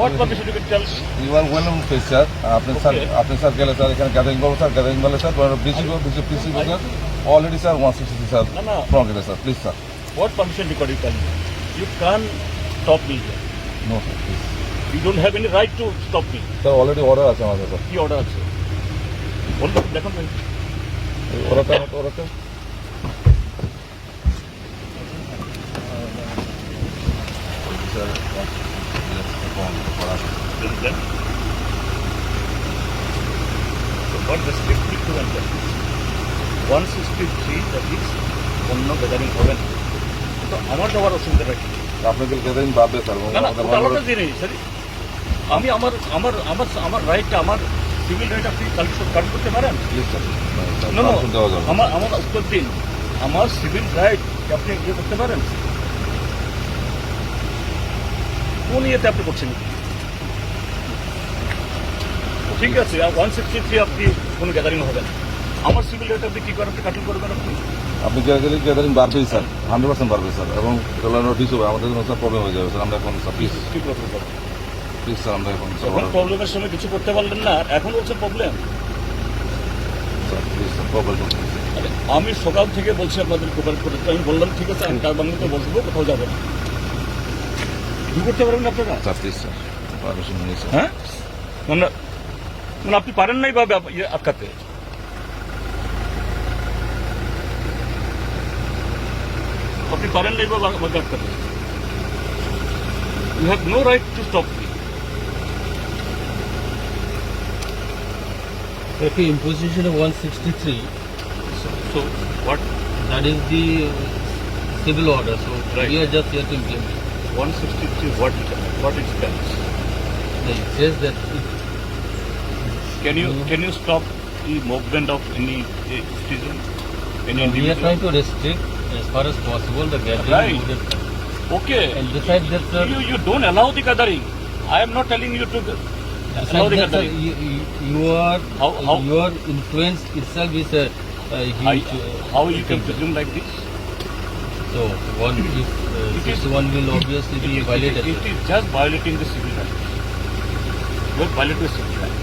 What permission you can tell me? You are welcome please sir আপনি sir. আপনি sir গেলে sir এখানে gathering করব স্যার গ্যাদারিং বলে sir BC BC PC sir already sir one sixty sir No, no. From গেলে sir please sir What permission record you tell me? You can't stop me here. No sir please You don't have any right to stop me. Sir already order আছে আমাদের sir কি order আছে বলুন দেখুন ভাই। ওরাটা ওরাটা Then- then- So what the? One sixty three that is অন্য গ্যাদারিং হবে না তো আমার যাওয়ার অসুবিধাটা কি আপনাদের গ্যাদারিং বাড়বে স্যার এবং না আলাদা জিনিস স্যার আমি আমার আমার আমার আমার রাইটটা আমার সিভিল রাইট আপনি কাট করতে পারেন আমার আমার উত্তর দিন আমার সিভিল রাইট আপনি ইয়ে করতে পারেন কোন ইয়েতে আপনি করছেন? ঠিক আছে ওয়ান সিক্সটি থ্রি আপনি কোনো গ্যাদারিং হবে না। আমার সিভিল রাইট আপনি কি করে আপনি কাটল করবেন আপনি? আপনি গ্যাদারিং গ্যাদারিং বাড়বেই স্যার হান্ড্রেড পার্সেন্ট বাড়বে স্যার এবং এটা নোটিশ হবে আমাদের জন্য স্যার প্রবলেম হয়ে যাবে স্যার আমরা এখন স্যার প্লিজ কি করতে পারবেন প্লিজ স্যার আমরা এখন প্রবলেমের সময় কিছু করতে পারলেন না এখন হচ্ছে প্রবলেম প্রবলেম আমি সকাল থেকে বলছি আপনাদের কোপারেট করতে আমি বললাম ঠিক আছে আমি তার বাংলাতে বসবো কোথাও যাব না। কি করতে পারবেন আপনারা স্যার স্যার পারমিশন নিয়ে স্যার। হ্যাঁ? মানে মানে আপনি পারেন নাই বা ইয়ে আটকাতে? আপনি পারেন নাই বা বা- বা আটকাতে? You have no right to stop me Okay, imposition of 163, so what that is the uh, civil order, so Right. we are just here to implement. 163 what it, what it stands. It says that. Can you hmm. can you stop the movement of any eh, citizen? Any no, we are trying to restrict as far as possible the gathering. Right. Okay. And besides that, sir, you you don't allow the gathering. I am not telling you to. Allow the gathering. Sir, you, you are how, how? your influence itself is a. Huge, I, how you can presume like this? So, one, if uh, is- 61 will obviously It be violated. it, it is just violating the civil rights. You are violating the civil rights.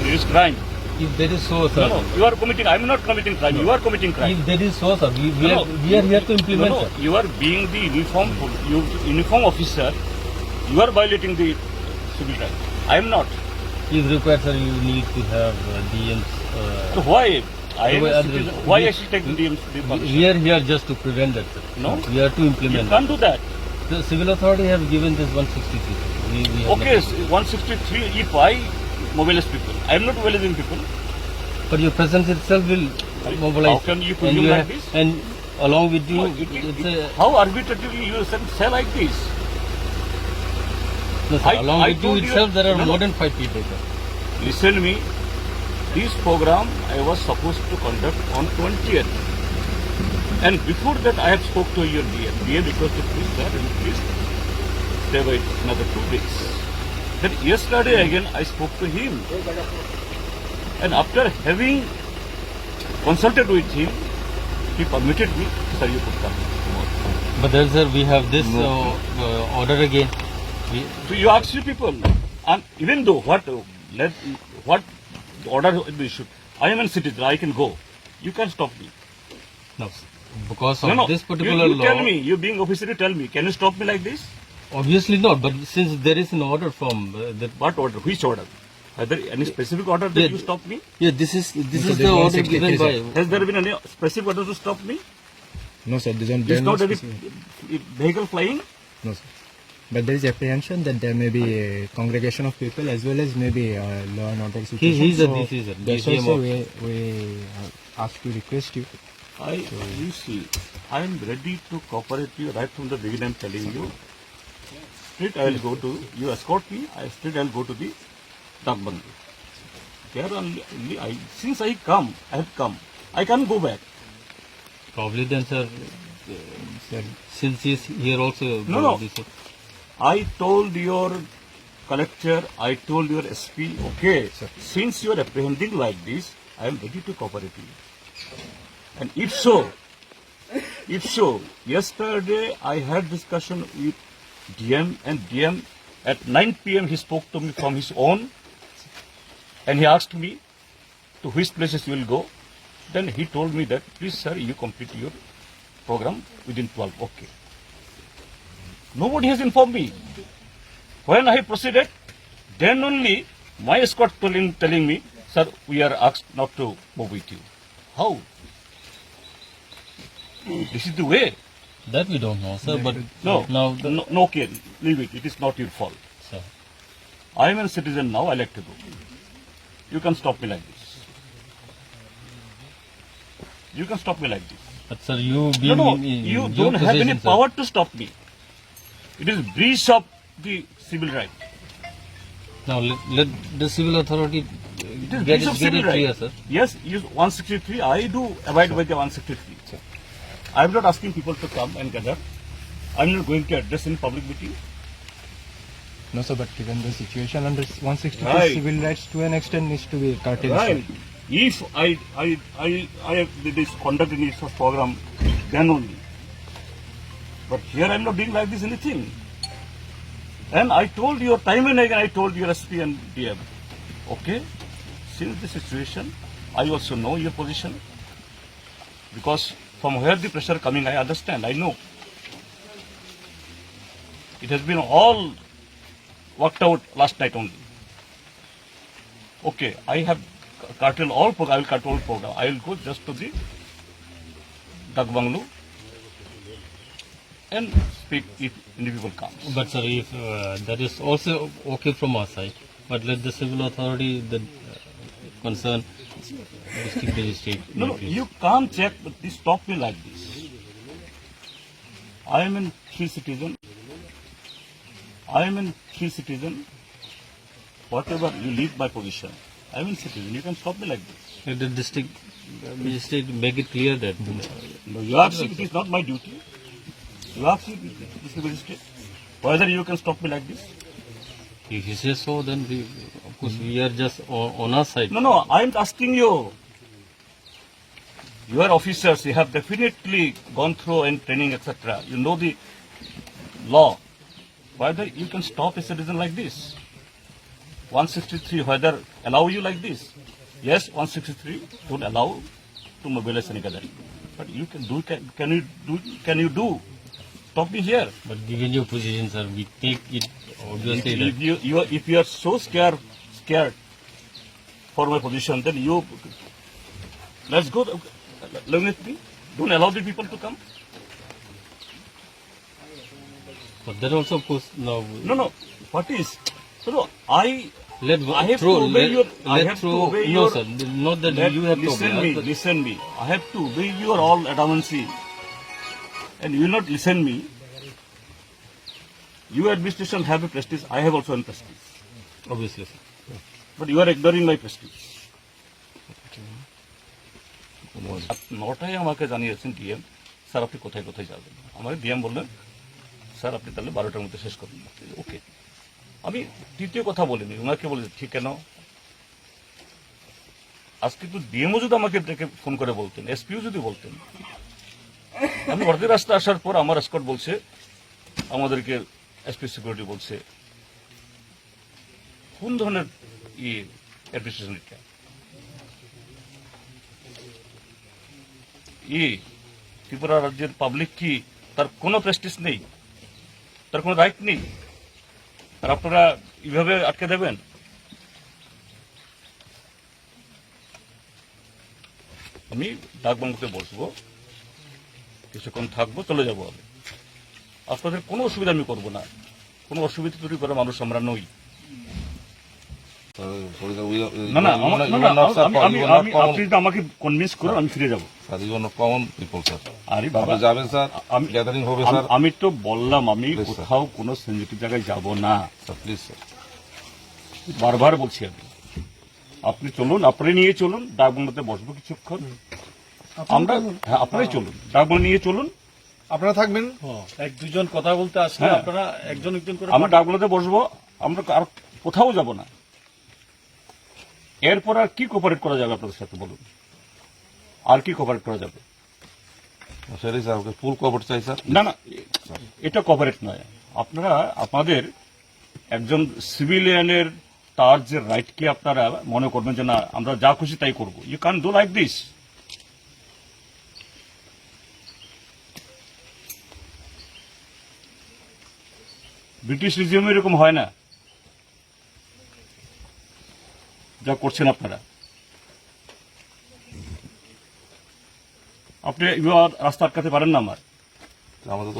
It is crime. If that is so, sir, No, no, you are committing. I am not committing crime. You are committing crime. if that is so, sir, we, we, No, are, we are here to implement, no, no, sir. you are being the uniform you, uniform officer. You are violating the civil rights. I am not. If required, sir, you need to have uh, DMs. So Uh, why? I am a citizen. Why I should take the DMs? the we permission? we are here just to prevent that, sir. No. We are to You implement. can't do that. The civil authority have given this 163. We, we have Okay, nothing. s- 163. If I mobilize people, I am not mobilizing people. But your presence itself will mobilize. How can you and like this? And along with you, No, it, it, it's it, a, how arbitrarily you say, say like this? no, sir, I- along I with you told you- itself, there are no, no. more than five people, sir. Listen me. This program I was supposed to conduct on 20th. And before that I have spoke to your DA. DA requested please sir, and please stay wait another two days. Then yesterday again I spoke to him. And after having consulted with him, he permitted me, sir you could come. But then, sir, we have this No. Uh, uh, order again. We, So you ask the people, and even though what let what order we should, I am a citizen, I can go. You can stop me. no, because of no, no. this you, particular you law. tell me, you being officer, you tell me, can you stop me like this? Obviously not, but since there is an order from uh, the What order? Which order? Are there any specific order that Yeah. you stop me? yeah, this is this So is there's the order 163, given sir. by. Has there been any specific order to stop me? No, sir. There's, Is there's not any specific- vehicle flying? No, sir. But there is apprehension that there may be a congregation of people as well as maybe a law and order situation. he's a so DC, sir. That's also we, we uh, ask to request you. I, you see, I am ready to cooperate you right from the beginning. I'm telling you. Straight, I will go to you. Escort me. I straight, I will go to the Dagbandi. There only, only I. Since I come, I have come. I can't go back. Probably then, sir. Sir, Since he's here also. No, uh, no. this- I told your collector, I told your SP, okay, Sir. since you are apprehending like this, I am ready to cooperate with you. And if so, if so, yesterday I had discussion with DM, and DM at 9 p.m. he spoke to me from his own, and he asked me to which places you will go. Then he told me that, please sir, you complete your program within 12. Okay. Nobody has informed me. When I proceeded, then only my escort telling, telling me, sir, we are asked not to move with you. How? This is the way. That we don't know, sir. But No, now, the, no, no, okay, leave it. It is not your fault. sir. I am a citizen now. I like to go. You can stop me like this. You can stop me like this. But sir, you No, being no, in, in you don't have any sir. power to stop me. It is breach of the civil right. Now let, let the civil authority It is get breach it, of get civil it right. clear, sir. Yes, use 163. I do abide by the 163. I am not asking people to come and gather. I am not going to address in public meeting. No, sir, but given the situation under 163 Right. civil rights to an extent needs to be curtailed. sir. Right. If I I I I have did this conduct in this program, then only. But here I am not doing like this anything. And I told you time and again I told your SP and DM. Okay, since the situation, I also know your position. Because from where the pressure coming, I understand, I know. It has been all worked out last night only. Okay, I have curtailed all program. I will cut all program. I will go just to the Dak Banglu and speak if any people comes. But sir, if uh, that is also okay from our side, but let the civil authority, the uh, concerned district magistrate. No, no, you can't check. But this stop me like this. I am in free citizen. I am in free citizen. Whatever you leave my position, I am in citizen. You can stop me like this. Let the district uh, magistrate make it clear that uh, No, you are saying it is not my duty. You are saying this is magistrate. Whether you can stop me like this? if he says so, then we, of course we are just on, on our side. No, no, I am asking you. You are officers, you have definitely gone through and training, etc. You know the law. Whether you can stop a citizen like this? 163, whether allow you like this? Yes, 163 don't allow to mobilize any gathering. But you can do, can, can you do, can you do? Stop me here. But given your position, sir, we take it obviously If, if you, you are, if you are so scared, scared for my position, then you let's go. Live with me. Don't allow the people to come. But that also, of course, now No, no. What is? No, no. I let I have throw, to obey let, your- I have to throw, obey no, your- sir, not that let, you have to listen obey, me. Listen me. I have to obey your all adamancy, and you will not listen me. Your administration have a prestige. I have also a prestige. obviously, sir. But you are ignoring my prestige. নটায় আমাকে জানিয়েছেন DM sir আপনি কোথায় কোথায় যাবেন আমাকে DM বললেন sir আপনি তাহলে বারোটার মধ্যে শেষ করুন ওকে আমি দ্বিতীয় কথা বলিনি ওনাকে বলে ঠিক কেন আজকে তো ডিএমও যদি আমাকে ডেকে ফোন করে বলতেন এসপিও যদি বলতেন আমি অর্ধেক রাস্তা আসার পর আমার স্কট বলছে, আমাদেরকে এসপি সিকিউরিটি বলছে, কোন ধরনের ইয়ে এটা? ই, ত্রিপুরা রাজ্যের পাবলিক কি তার কোনো প্রেস্টিস নেই? তার কোনো রাইট নেই? আর আপনারা এইভাবে আটকে দেবেন? আমি ডাকবাংলোতে বসবো কিছুক্ষণ থাকব চলে যাব আমি। আপনাদের কোনো অসুবিধা আমি করব না। কোনো অসুবিধা তৈরি করা মানুষ আমরা নই। না না আমি you আমি are not আমি common- আপনি আমাকে কনভিন্স করুন আমি ফিরে যাব। Sir, you are not common people, sir. আরে বাবা যাবেন স্যার আমি- গ্যাদারিং হবে স্যার আমি তো বললাম আমি কোথাও কোনো জায়গায় যাব না। প্লিজ স্যার বারবার বলছি আমি। আপনি চলুন আপনি নিয়ে চলুন ডাকবাংলাতে বসবো কিছুক্ষণ। আমরা হ্যাঁ আপনারাই চলুন। ডাকবাংলা নিয়ে চলুন। আপনারা থাকবেন। এক দুজন কথা বলতে আসলে হ্যাঁ। আপনারা একজন একজন করে আমরা ডাকবাংলাতে বসবো। আমরা আর কোথাও যাব না। এরপর আর কি কোপারেট করা যাবে আপনাদের সাথে বলুন? আর কি কোপারেট করা যাবে? স্যার ওকে ফুল কভার চাই স্যার। না না এটা কভারেট নয়। আপনারা আপনাদের একজন সিভিলিয়ানের তার যে রাইটকে আপনারা মনে করবেন যে না আমরা যা খুশি তাই করব। You can do like this British resume এরকম হয় না। যা করছেন আপনারা। আপনি এবার রাস্তা আটকাতে পারেন না আমার।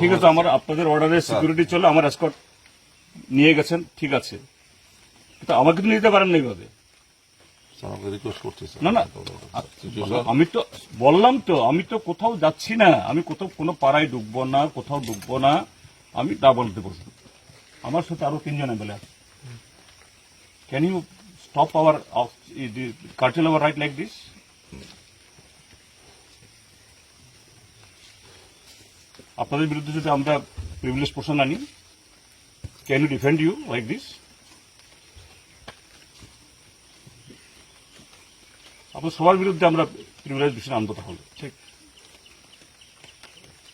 ঠিক আছে আমার আপনাদের অর্ডারে সিকিউরিটি চলে আমার এসকট নিয়ে গেছেন ঠিক আছে। কিন্তু আমাকে তো নিতে পারেন না এইভাবে না না আমি তো বললাম তো আমি তো কোথাও যাচ্ছি না। আমি কোথাও কোনো পাড়ায় ঢুকবো না কোথাও ঢুকবো না। আমি তা বলতে বলছি আমার সাথে আরও তিনজন MLA can you stop our curtail our right like this আপনাদের বিরুদ্ধে যদি আমরা প্রিভিলেজ পোর্শন আনি can you defend you like this আপনার সবার বিরুদ্ধে আমরা প্রিভিলেজ বিষয় আনব তাহলে। ঠিক।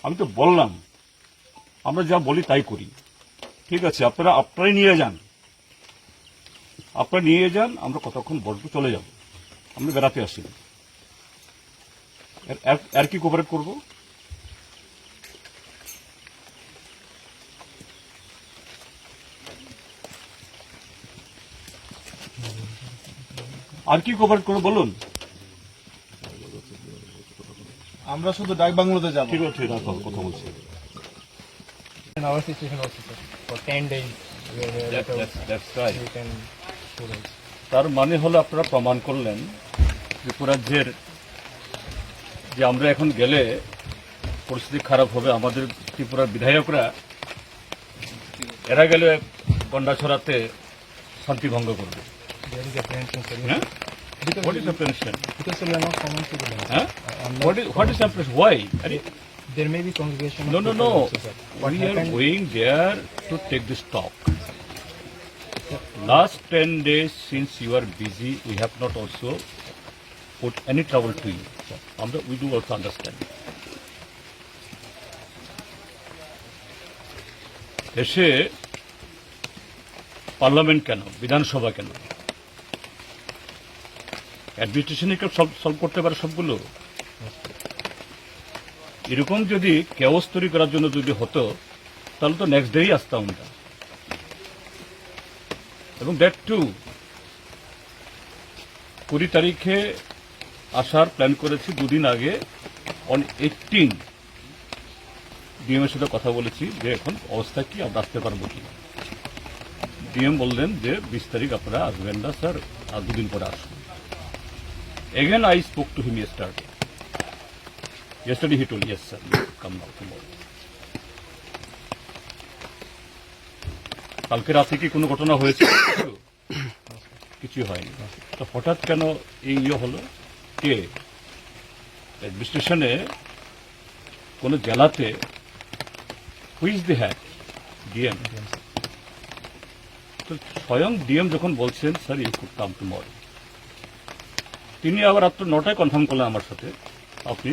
আমি তো বললাম আমরা যা বলি তাই করি। ঠিক আছে আপনারা আপনারাই নিয়ে যান। আপনারা নিয়ে যান আমরা কতক্ষণ বসবো চলে যাব। আমরা বেড়াতে আসি। আর কি কোপারেট করব? আর কি কোপারেট করব বলুন? আমরা শুধু ডাক বাংলোতে যাব। ঠিক আছে কথা বলছি। for 10 days. তার মানে হলো আপনারা প্রমাণ করলেন ত্রিপুরা ত্রিপুরাজ্যের যে আমরা এখন গেলে পরিস্থিতি খারাপ হবে আমাদের ত্রিপুরার বিধায়করা এরা গেলে গন্ডাছড়াতে শান্তি ভঙ্গ করবে। What is why There may be congregation No, no, no. also. We are going there to take the talk. Last 10 days since you are busy, we have not also put any trouble to you. And we do also understand. এসে parliament কেন বিধানসভা কেন অ্যাডমিনিস্ট্রেশনই কেউ solve করতে পারে সবগুলো এরকম যদি কেওস তৈরি করার জন্য যদি হতো, তাহলে তো নেক্সট ডেই আসতাম আমরা। এবং দ্যাট টু কুড়ি তারিখে আসার প্ল্যান করেছি দুদিন আগে অন এইটিন ডিএম এর সাথে কথা বলেছি যে এখন অবস্থা কি, আমরা আসতে পারব কি? ডিএম বললেন যে বিশ তারিখ আপনারা আসবেন না, স্যার, আর দুদিন পরে আসবেন। Again I spoke to him start Yesterday he told, yes, sir, come now tomorrow. কালকে রাতে কি কোনো ঘটনা হয়েছে? কিছু? হয়নি। তো হঠাৎ কেন এই ইয়ে হলো? কে? অ্যাডমিনিস্ট্রেশনে কোনো জেলাতে হুইজ দি হ্যাড ডিএম তো স্বয়ং ডিএম যখন বলছেন sir you could come tomorrow তিনি আবার রাত্র নটায় কনফার্ম করলেন আমার সাথে। আপনি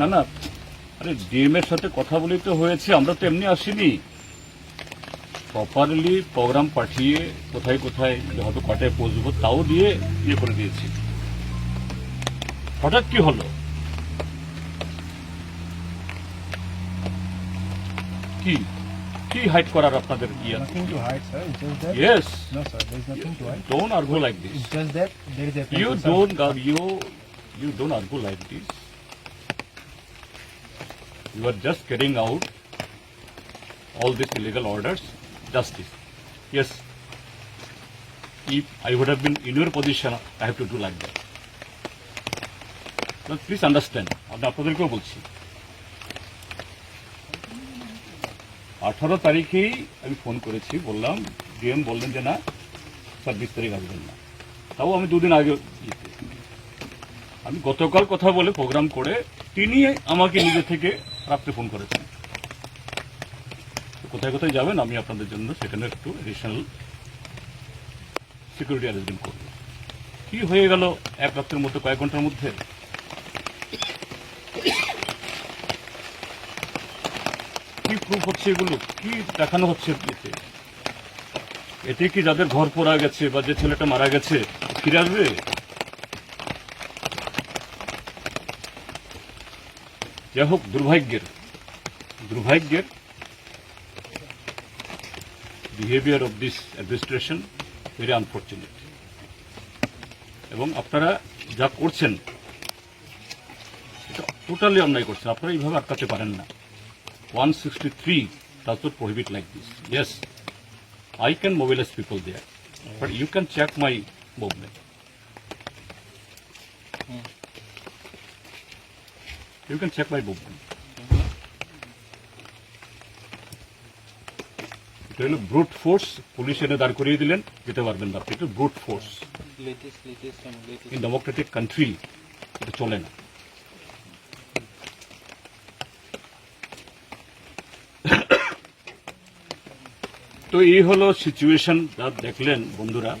না না আরে ডিএম এর সাথে কথা বলেই তো হয়েছে আমরা তো এমনি আসিনি প্রপারলি প্রোগ্রাম পাঠিয়ে কোথায় কোথায় হয়তো কটায় পৌঁছবো তাও দিয়ে ইয়ে করে দিয়েছি হঠাৎ কি হলো কি কি হাইট করার আপনাদের ইয়ে nothing to hide, sir. It's just that. Yes No, sir, there nothing to hide. Don't argue like this It's just that there is You don't you you don't argue like this. You are just carrying out all these illegal orders, justice. Yes. If I would have been in your position, I have to do like that. But please understand, আমি আপনাদেরকেও বলছি আঠারো তারিখেই আমি phone করেছি বললাম DM বললেন যে না স্যার বিশ তারিখ আসবেন না তাও আমি দুদিন আগে। আমি গতকাল কথা বলে প্রোগ্রাম করে তিনি আমাকে নিজে থেকে রাত্রে ফোন করেছেন। কোথায় কোথায় যাবেন আমি আপনাদের জন্য সেখানে একটু এডিশনাল সিকিউরিটি অ্যারেঞ্জমেন্ট করব। কি হয়ে গেল এক রাত্রের মধ্যে, কয়েক ঘণ্টার মধ্যে? কি প্রুফ হচ্ছে এগুলো? কি দেখানো হচ্ছে এতে? এতে কি যাদের ঘর পোড়া গেছে বা যে ছেলেটা মারা গেছে, ফিরে আসবে? যাই হোক দুর্ভাগ্যের দুর্ভাগ্যের behaviour of this administration very unfortunate এবং আপনারা যা করছেন টোটালি অন্যায় করছেন আপনারা এইভাবে আটকাতে পারেন না 163 does not prohibit like this. Yes, I can mobilize people there, but you can check my movement. You can check my movement. এটা হলো ব্রুট ফোর্স পুলিশ এনে দাঁড় করিয়ে দিলেন। যেতে পারবেন না আপনি এটা brute force in democratic country এটা চলে না। তো এই হলো সিচুয়েশন যা দেখলেন বন্ধুরা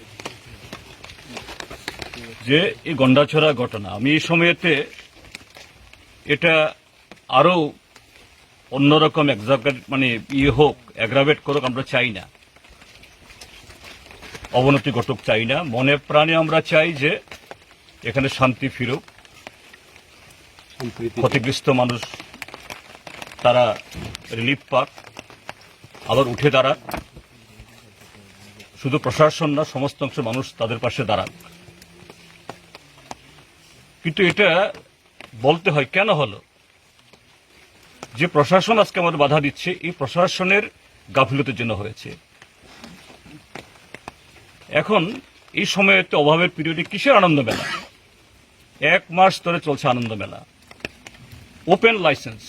যে এই গন্ডাছড়া ঘটনা। আমি এই সময়েতে এটা আরও অন্যরকম এক্সাগেট মানে ইয়ে হোক অ্যাগ্রাভেট করুক আমরা চাই না। অবনতি ঘটুক চাই না। মনে প্রাণে আমরা চাই যে এখানে শান্তি ফিরুক। ক্ষতিগ্রস্ত মানুষ তারা রিলিফ পাক আবার উঠে দাঁড়াক। শুধু প্রশাসন না সমস্ত অংশ মানুষ তাদের পাশে দাঁড়াক। কিন্তু এটা বলতে হয়, কেন হলো? যে প্রশাসন আজকে আমাদের বাধা দিচ্ছে, এই প্রশাসনের গাফিলতির জন্য হয়েছে। এখন, এই সময়েতে অভাবের পিরিয়ডে কিসের আনন্দ মেলা? এক মাস ধরে চলছে আনন্দ মেলা। ওপেন লাইসেন্স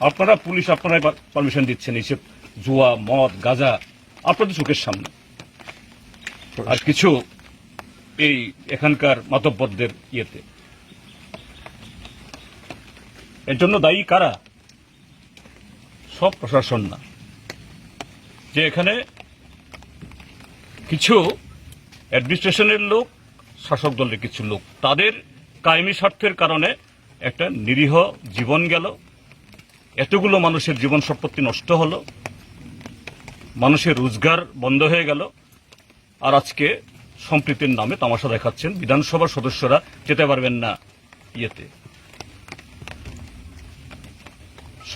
আপনারা পুলিশ, আপনারা পারমিশন দিচ্ছেন এইসব জুয়া, মদ, গাঁজা, আপনাদের চোখের সামনে। আর কিছু এই এখানকার মাতব্বরদের ইয়েতে। এর জন্য দায়ী কারা? সব প্রশাসন না। যে এখানে কিছু অ্যাডমিনিস্ট্রেশনের লোক, শাসক দলের কিছু লোক, তাদের কায়েমি স্বার্থের কারণে একটা নিরীহ জীবন গেল। এতগুলো মানুষের জীবন সম্পত্তি নষ্ট হলো। মানুষের রোজগার বন্ধ হয়ে গেল। আর আজকে সম্প্রীতির নামে তামাশা দেখাচ্ছেন বিধানসভার সদস্যরা, যেতে পারবেন না ইয়েতে।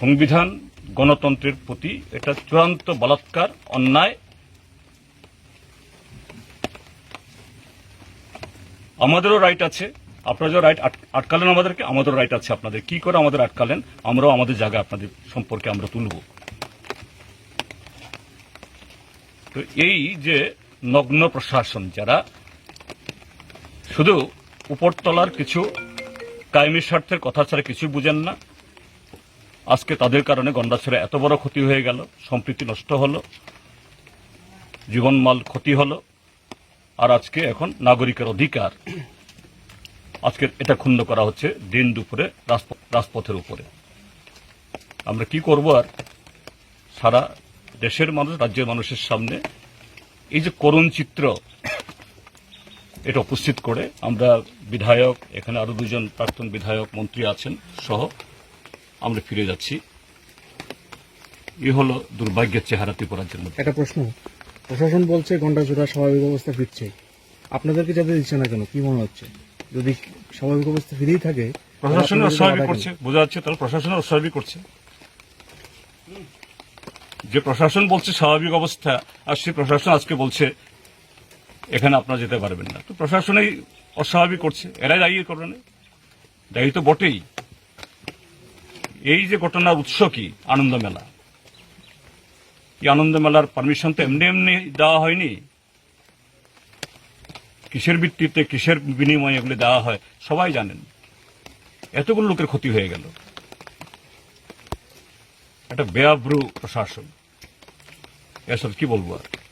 সংবিধান গণতন্ত্রের প্রতি এটা চূড়ান্ত বলাৎকার অন্যায়। আমাদেরও রাইট আছে। আপনারা যে রাইট আটকালেন আমাদেরকে, আমাদেরও রাইট আছে আপনাদের। কি করে আমাদের আটকালেন? আমরাও আমাদের জায়গা আপনাদের সম্পর্কে আমরা তুলব। তো এই যে নগ্ন প্রশাসন, যারা শুধু উপরতলার কিছু কায়েমি স্বার্থের কথা ছাড়া কিছু বুঝেন না আজকে তাদের কারণে গন্ডাছড়া এত বড় ক্ষতি হয়ে গেল, সম্প্রীতি নষ্ট হলো, জীবনমাল ক্ষতি হলো, আর আজকে এখন নাগরিকের অধিকার। আজকে এটা ক্ষুণ্ণ করা হচ্ছে দিন দুপুরে রাজপ- রাজপথের উপরে। আমরা কি করব আর? সারা দেশের মানুষ, রাজ্যের মানুষের সামনে এই যে করুণ চিত্র, এটা উপস্থিত করে আমরা বিধায়ক, এখানে আরও দুজন প্রাক্তন বিধায়ক, মন্ত্রী আছেন সহ আমরা ফিরে যাচ্ছি। এ হলো দুর্ভাগ্যের চেহারা ত্রিপুরাজ্যের মধ্যে। একটা প্রশ্ন। প্রশাসন বলছে ঘন্টাচূড়া স্বাভাবিক অবস্থা ফিরছে। আপনাদেরকে যাতে দিচ্ছে না কেন? কি মনে হচ্ছে? যদি স্বাভাবিক অবস্থা ফিরেই থাকে প্রশাসন অস্বাভাবিক করছে বোঝা যাচ্ছে তাহলে প্রশাসন অস্বাভাবিক করছে। যে প্রশাসন বলছে স্বাভাবিক অবস্থা আর সেই প্রশাসন আজকে বলছে এখানে আপনারা যেতে পারবেন না। তো প্রশাসনই অস্বাভাবিক করছে। এরাই দায়ী করবেন দায়ী তো বটেই। এই যে ঘটনার উৎস কি? আনন্দ মেলা এই আনন্দ মেলার পারমিশন তো এমনি এমনি দেওয়া হয়নি। কিসের ভিত্তিতে, কিসের বিনিময়ে এগুলি দেওয়া হয়, সবাই জানেন। এতগুলো লোকের ক্ষতি হয়ে গেল। একটা বেআব্রু প্রশাসন। এসব কি বলব আর?